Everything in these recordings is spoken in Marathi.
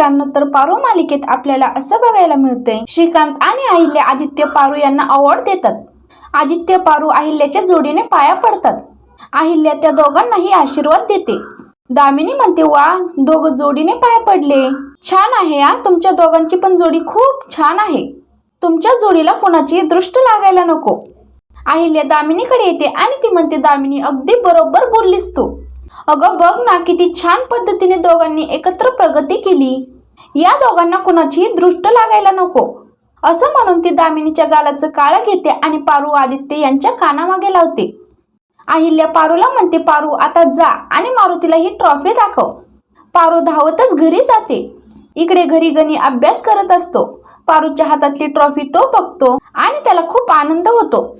मित्रांनो तर पारू मालिकेत आपल्याला असं बघायला मिळतंय श्रीकांत आणि अहिल्या आदित्य पारू यांना अवॉर्ड देतात. आदित्य पारू अहिल्याच्या जोडीने पाया पडतात. अहिल्या त्या दोघांनाही आशीर्वाद देते. दामिनी म्हणते वा दोघं जोडीने पाया पडले. छान आहे हा तुमच्या दोघांची पण जोडी खूप छान आहे. तुमच्या जोडीला कुणाची दृष्ट लागायला नको. अहिल्या दामिनीकडे येते आणि ती म्हणते दामिनी अगदी बरोबर बोललीस तू. अगं बघ ना किती छान पद्धतीने दोघांनी एकत्र प्रगती केली. या दोघांना कुणाचीही दृष्ट लागायला नको. असं म्हणून ती दामिनीच्या गालाचं काळं घेते आणि पारू आदित्य यांच्या कानामागे लावते. अहिल्या पारूला म्हणते पारू आता जा आणि मारुतीला ही ट्रॉफी दाखव. पारू धावतच घरी जाते. इकडे घरी गणी अभ्यास करत असतो. पारूच्या हातातली ट्रॉफी तो बघतो आणि त्याला खूप आनंद होतो.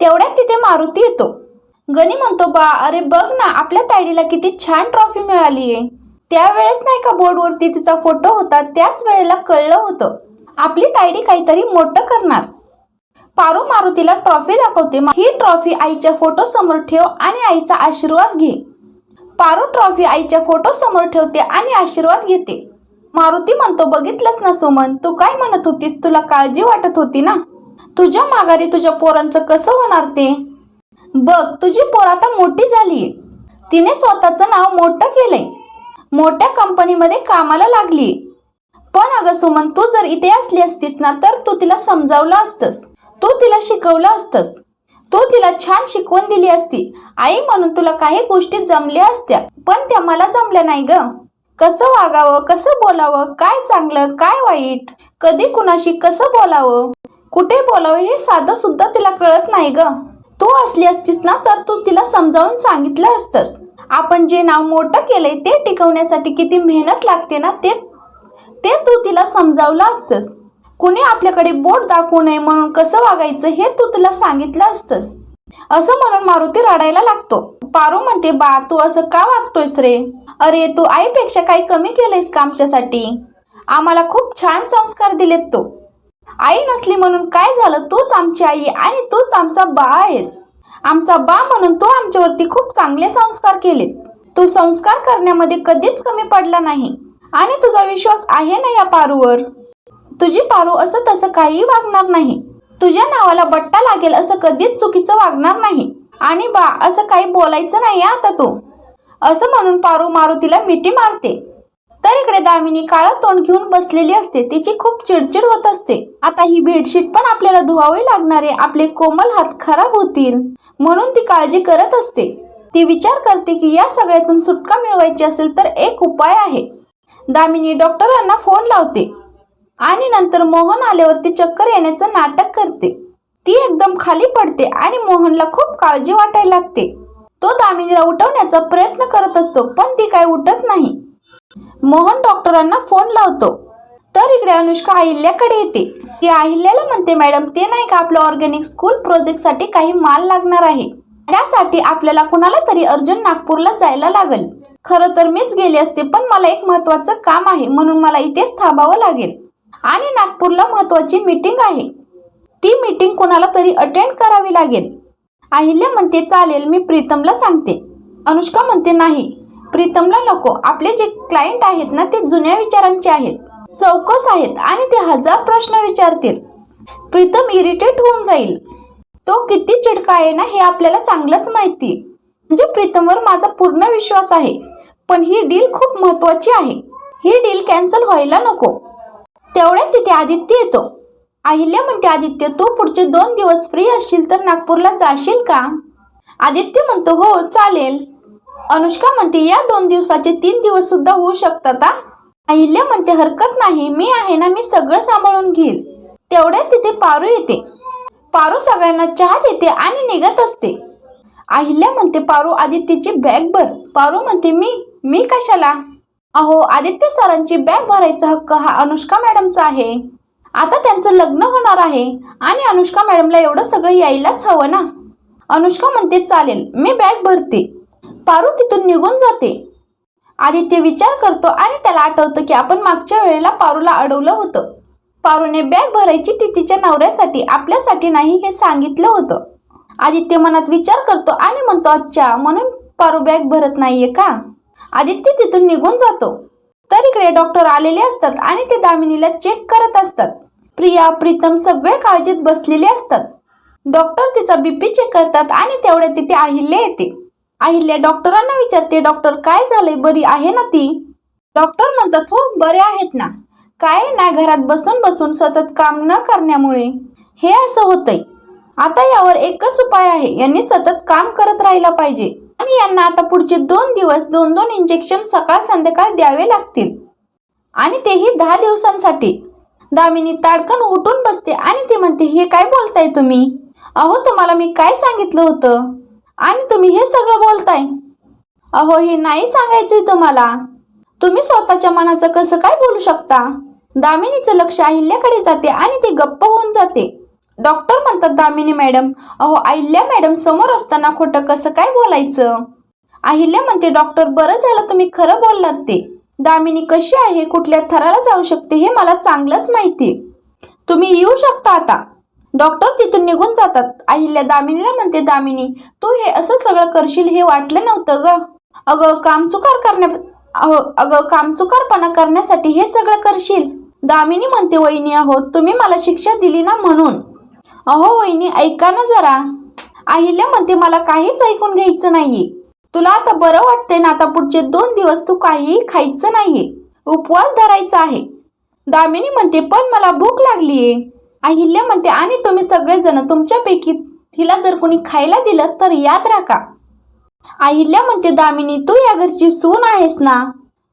तेवढ्यात तिथे मारुती येतो. गणी म्हणतो बा अरे बघ ना आपल्या तायडीला किती छान ट्रॉफी मिळाली आहे. त्यावेळेस नाही का बोर्डवरती तिचा फोटो होता त्याच वेळेला कळलं होतं. आपली तायडी काहीतरी मोठं करणार. पारू मारुतीला ट्रॉफी दाखवते ही ट्रॉफी आईच्या फोटो समोर ठेव आणि आईचा आशीर्वाद घे. पारू ट्रॉफी आईच्या फोटो समोर ठेवते आणि आशीर्वाद घेते. मारुती म्हणतो बघितलंस ना सुमन तू काय म्हणत होतीस? तुला काळजी वाटत होती ना? तुझ्या माघारी तुझ्या पोरांचं कसं होणार ते? बघ तुझी पोर आता मोठी झालीये तिने स्वतःचं नाव मोठं केलंय. मोठ्या कंपनीमध्ये कामाला लागली. पण अगं सुमन तू जर इथे असली असतीस ना तर तू तिला समजावलं असतंस. तू तिला शिकवलं असतंस. तू तिला छान शिकवण दिली असती. आई म्हणून तुला काही गोष्टी जमल्या असत्या पण त्या मला जमल्या नाही ग. कसं वागावं कसं बोलावं काय चांगलं काय वाईट कधी कुणाशी कसं बोलावं कुठे बोलावं हे साधं सुद्धा तिला कळत नाही ग. तू असली असतीस ना तर तू तिला समजावून सांगितलं असतंस. आपण जे नाव मोठं केलंय ते टिकवण्यासाठी किती मेहनत लागते ना ते ते तू तिला समजावलं असतंस. कुणी आपल्याकडे बोट दाखवू नये म्हणून कसं वागायचं हे तू तिला सांगितलं असतंस. असं म्हणून मारुती रडायला लागतो. पारू म्हणते बा तू असं का वागतोयस रे? अरे तू आईपेक्षा काही कमी केलंयस का आमच्यासाठी? आम्हाला खूप छान संस्कार दिलेत तू. आई नसली म्हणून काय झालं? तूच आमची आई आणि तूच आमचा बा आहेस. आमचा बा म्हणून तू आमच्यावरती खूप चांगले संस्कार केलेत. तू संस्कार करण्यामध्ये कधीच कमी पडला नाही. आणि तुझा विश्वास आहे ना या पारूवर? तुझी पारू असं तसं काहीही वागणार नाही. तुझ्या नावाला बट्टा लागेल असं कधीच चुकीचं वागणार नाही. आणि बा असं काही बोलायचं नाही आता तू. असं म्हणून पारू मारुतीला मिठी मारते. तर इकडे दामिनी काळं तोंड घेऊन बसलेली असते. तिची खूप चिडचिड होत असते. आता ही बेडशीट पण आपल्याला धुवावी लागणारे आपले कोमल हात खराब होतील. म्हणून ती काळजी करत असते. ती विचार करते की या सगळ्यातून सुटका मिळवायची असेल तर एक उपाय आहे. दामिनी डॉक्टरांना फोन लावते. आणि नंतर मोहन आल्यावरती चक्कर येण्याचं नाटक करते. ती एकदम खाली पडते आणि मोहनला खूप काळजी वाटायला लागते. तो दामिनीला उठवण्याचा प्रयत्न करत असतो पण ती काय उठत नाही. मोहन डॉक्टरांना फोन लावतो. तर इकडे अनुष्का अहिल्याकडे येते. ती अहिल्याला म्हणते मॅडम ते नाही का आपलं ऑर्गॅनिक स्कूल प्रोजेक्टसाठी काही माल लागणार आहे? त्यासाठी आपल्याला कुणाला तरी अर्जंट नागपूरला जायला लागेल. खरं तर मीच गेले असते पण मला एक महत्वाचं काम आहे म्हणून मला इथेच थांबावं लागेल. आणि नागपूरला महत्वाची मीटिंग आहे. ती मीटिंग कोणाला तरी अटेंड करावी लागेल. अहिल्या म्हणते चालेल मी प्रीतमला सांगते. अनुष्का म्हणते नाही प्रीतमला नको. आपले जे क्लायंट आहेत ना ते जुन्या विचारांचे आहेत. चौकस आहेत आणि ते हजार प्रश्न विचारतील. प्रीतम इरिटेट होऊन जाईल. तो किती चिडका आहे ना हे आपल्याला चांगलंच माहिती. म्हणजे प्रीतमवर माझा पूर्ण विश्वास आहे पण ही डील खूप महत्वाची आहे. ही डील कॅन्सल व्हायला नको. तेवढ्यात तिथे आदित्य येतो. अहिल्या म्हणते आदित्य तू पुढचे दोन दिवस फ्री असशील तर नागपूरला जाशील का? आदित्य म्हणतो हो चालेल. अनुष्का म्हणते या दोन दिवसाचे तीन दिवस सुद्धा होऊ शकतात अहिल्या म्हणते हरकत नाही मी आहे ना मी सगळं सांभाळून घेईल. तेवढ्यात तिथे पारू येते. पारू सगळ्यांना चहा येते आणि निघत असते. अहिल्या म्हणते पारू आदित्यची बॅग भर. पारू म्हणते मी मी कशाला? अहो आदित्य सरांची बॅग भरायचा हक्क हा अनुष्का मॅडमचा आहे. आता त्यांचं लग्न होणार आहे आणि अनुष्का मॅडमला एवढं सगळं यायलाच हवं ना? अनुष्का म्हणते चालेल मी बॅग भरते. पारू तिथून निघून जाते. आदित्य विचार करतो आणि त्याला आठवतं की आपण मागच्या वेळेला पारूला अडवलं होतं. पारूने बॅग भरायची ती तिच्या नवऱ्यासाठी आपल्यासाठी नाही हे सांगितलं होतं. आदित्य मनात विचार करतो आणि म्हणतो अच्छा म्हणून पारू बॅग भरत नाहीये का? आदित्य तिथून निघून जातो. तर इकडे डॉक्टर आलेले असतात आणि ते दामिनीला चेक करत असतात. प्रिया प्रीतम सगळे काळजीत बसलेले असतात. डॉक्टर तिचा बीपी चेक करतात आणि तेवढ्या तिथे अहिल्य येते. अहिल्या डॉक्टरांना विचारते डॉक्टर काय झालंय? बरी आहे ना ती? डॉक्टर म्हणतात हो बरे आहेत ना. काय ना घरात बसून बसून सतत काम न करण्यामुळे हे असं होतंय. आता यावर एकच उपाय आहे यांनी सतत काम करत राहिला पाहिजे आणि यांना आता पुढचे दोन दिवस दोन दोन इंजेक्शन सकाळ संध्याकाळ द्यावे लागतील. आणि तेही दहा दिवसांसाठी. दामिनी ताडकन उठून बसते आणि ती म्हणते हे काय बोलताय तुम्ही? अहो तुम्हाला मी काय सांगितलं होतं? आणि तुम्ही हे सगळं बोलताय? अहो हे नाही सांगायचे तुम्हाला. तुम्ही स्वतःच्या मनाचं कसं काय बोलू शकता? दामिनीचं लक्ष अहिल्याकडे जाते आणि ती गप्प होऊन जाते. डॉक्टर म्हणतात दामिनी मॅडम अहो अहिल्या मॅडम समोर असताना खोटं कसं काय बोलायचं? अहिल्या म्हणते डॉक्टर बरं झालं तुम्ही खरं बोललात ते. दामिनी कशी आहे? कुठल्या थराला जाऊ शकते हे मला चांगलंच माहिती तुम्ही येऊ शकता आता. डॉक्टर तिथून निघून जातात. अहिल्या दामिनीला म्हणते दामिनी तू हे असं सगळं करशील हे वाटलं नव्हतं ग. अगं कामचुकार करण्या अहो अगं कामचुकारपणा करण्यासाठी हे सगळं करशील. दामिनी म्हणते वहिनी अहो तुम्ही मला शिक्षा दिली ना म्हणून. अहो वहिनी ऐका ना जरा. अहिल्या म्हणते मला काहीच ऐकून घ्यायचं नाही तुला आता बरं वाटतंय ना आता पुढचे दोन दिवस तू काहीही खायचं नाहीये. उपवास धरायचा आहे. दामिनी म्हणते पण मला भूक लागलीये. अहिल्या म्हणते आणि तुम्ही सगळेजण तुमच्यापैकी तिला जर कोणी खायला दिलं तर याद राखा. अहिल्या म्हणते दामिनी तू या घरची सून आहेस ना?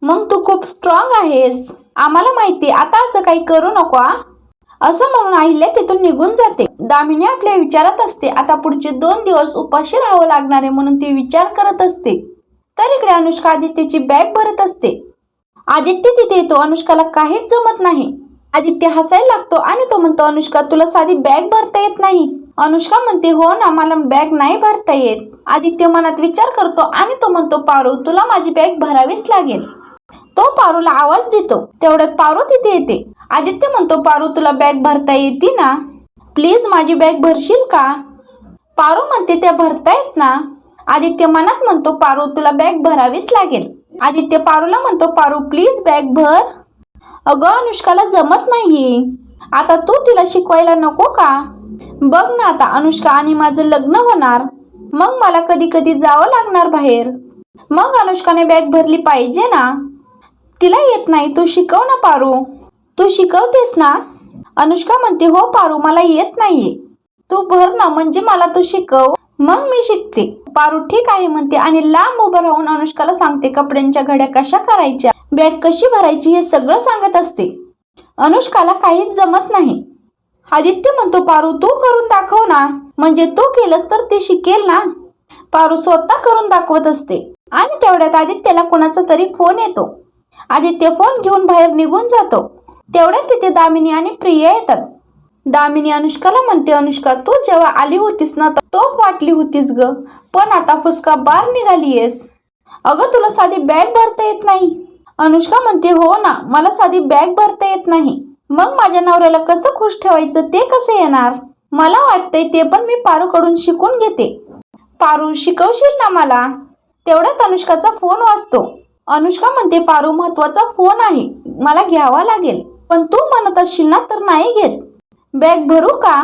मग तू खूप स्ट्रॉंग आहेस. आम्हाला माहिती आता असं काही करू नको असं म्हणून अहिल्या तिथून निघून जाते. दामिनी आपल्या विचारात असते आता पुढचे दोन दिवस उपाशी राहावं लागणार आहे म्हणून ती विचार करत असते. तर इकडे अनुष्का आदित्यची बॅग भरत असते. आदित्य तिथे येतो अनुष्काला काहीच जमत नाही. आदित्य हसायला लागतो आणि तो म्हणतो अनुष्का तुला साधी बॅग भरता येत नाही. अनुष्का म्हणते हो ना मला बॅग नाही भरता येत. आदित्य मनात विचार करतो आणि तो म्हणतो पारू तुला माझी बॅग भरावीच लागेल. तो पारूला आवाज देतो. तेवढ्यात पारू तिथे येते. आदित्य म्हणतो पारू तुला बॅग भरता येते ना? प्लीज माझी बॅग भरशील का? पारू म्हणते त्या भरता येत ना? आदित्य मनात म्हणतो पारू तुला बॅग भरावीच लागेल. आदित्य पारूला म्हणतो पारू प्लीज बॅग भर. अगं अनुष्काला जमत नाहीये. आता तू तिला शिकवायला नको का? बघ ना आता अनुष्का आणि माझं लग्न होणार. मग मला कधी कधी जावं लागणार बाहेर. मग अनुष्काने बॅग भरली पाहिजे ना? तिला येत नाही तू शिकव ना पारू. तू शिकवतेस ना? अनुष्का म्हणते हो पारू मला येत नाहीये. तू भर ना म्हणजे मला तू शिकव. मग मी शिकते. पारू ठीक आहे म्हणते आणि लांब उभं राहून अनुष्काला सांगते कपड्यांच्या घड्या कशा करायच्या बॅग कशी भरायची हे सगळं सांगत असते. अनुष्काला काहीच जमत नाही. आदित्य म्हणतो पारू तू करून दाखव ना. म्हणजे तू केलंस तर ते शिकेल ना. पारू स्वतः करून दाखवत असते. आणि तेवढ्यात आदित्यला कोणाचा तरी फोन येतो. आदित्य फोन घेऊन बाहेर निघून जातो. तेवढ्यात तिथे दामिनी आणि प्रिया येतात. दामिनी अनुष्काला म्हणते अनुष्का तू जेव्हा आली होतीस ना तर वाटली होतीस ग. पण आता फुसका बार निघालीयस. अगं तुला साधी बॅग भरता येत नाही. अनुष्का म्हणते हो ना मला साधी बॅग भरता येत नाही. मग माझ्या नवऱ्याला कसं खुश ठेवायचं ते कसं येणार? मला वाटतंय ते पण मी पारूकडून शिकून घेते. पारू शिकवशील ना मला? तेवढ्यात अनुष्काचा फोन वाजतो. अनुष्का म्हणते पारू महत्त्वाचा फोन आहे. मला घ्यावा लागेल. पण तू म्हणत असशील ना तर नाही घेत. बॅग भरू का?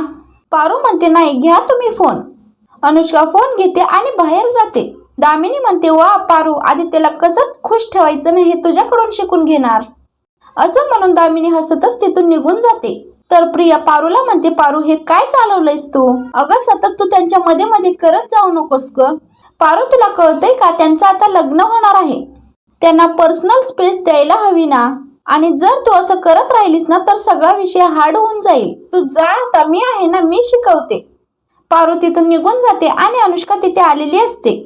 पारू म्हणते नाही घ्या तुम्ही फोन. अनुष्का फोन घेते आणि बाहेर जाते. दामिनी म्हणते वा पारू आदित्यला कसं खुश ठेवायचं नाही हे तुझ्याकडून शिकून घेणार. असं म्हणून दामिनी हसतच तिथून निघून जाते. तर प्रिया पारूला म्हणते पारू हे काय चालवलंयस तू? अगं सतत तू त्यांच्या मध्ये मध्ये करत जाऊ नकोस ग. पारू तुला कळतंय का त्यांचं आता लग्न होणार आहे. त्यांना पर्सनल स्पेस द्यायला हवी ना? आणि जर तू असं करत राहिलीस ना तर सगळा विषय हार्ड होऊन जाईल. तू जा आता मी आहे ना मी शिकवते. पारू तिथून निघून जाते आणि अनुष्का तिथे आलेली असते.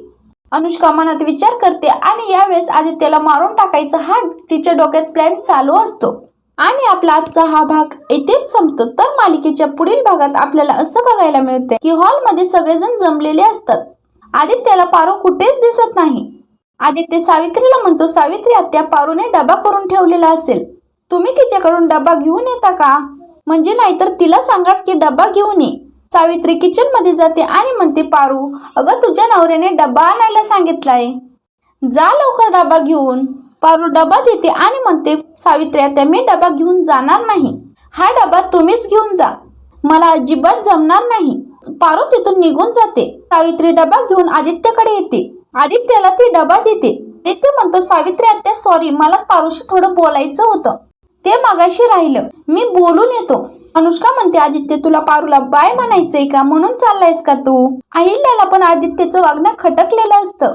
अनुष्का मनात विचार करते आणि यावेळेस आदित्यला मारून टाकायचा हा तिच्या डोक्यात प्लॅन चालू असतो. आणि आपला आजचा हा भाग येथेच संपतो. तर मालिकेच्या पुढील भागात आपल्याला असं बघायला मिळते की हॉलमध्ये सगळेजण जमलेले असतात. आदित्यला पारू कुठेच दिसत नाही. आदित्य सावित्रीला म्हणतो सावित्री आत्या पारूने डबा करून ठेवलेला असेल. तुम्ही तिच्याकडून डबा घेऊन येता का? म्हणजे नाहीतर तिला सांगा की डबा घेऊन ये. सावित्री किचनमध्ये जाते आणि म्हणते पारू अगं तुझ्या नवऱ्याने डबा आणायला सांगितलाय. जा लवकर डबा घेऊन. पारू डबा देते आणि म्हणते सावित्री आता मी डबा घेऊन जाणार नाही. हा डबा तुम्हीच घेऊन जा. मला अजिबात जमणार नाही. पारू तिथून निघून जाते. सावित्री डबा घेऊन आदित्यकडे येते. आदित्यला ती डबा देते. आदित्य म्हणतो सावित्री आत्या सॉरी मला पारूशी थोडं बोलायचं होतं. ते मागाशी राहिलं. मी बोलून येतो. अनुष्का म्हणते आदित्य तुला पारूला बाय म्हणायचंय का? म्हणून चाललायस का तू? अहिल्याला पण आदित्यचं वागणं खटकलेलं असतं.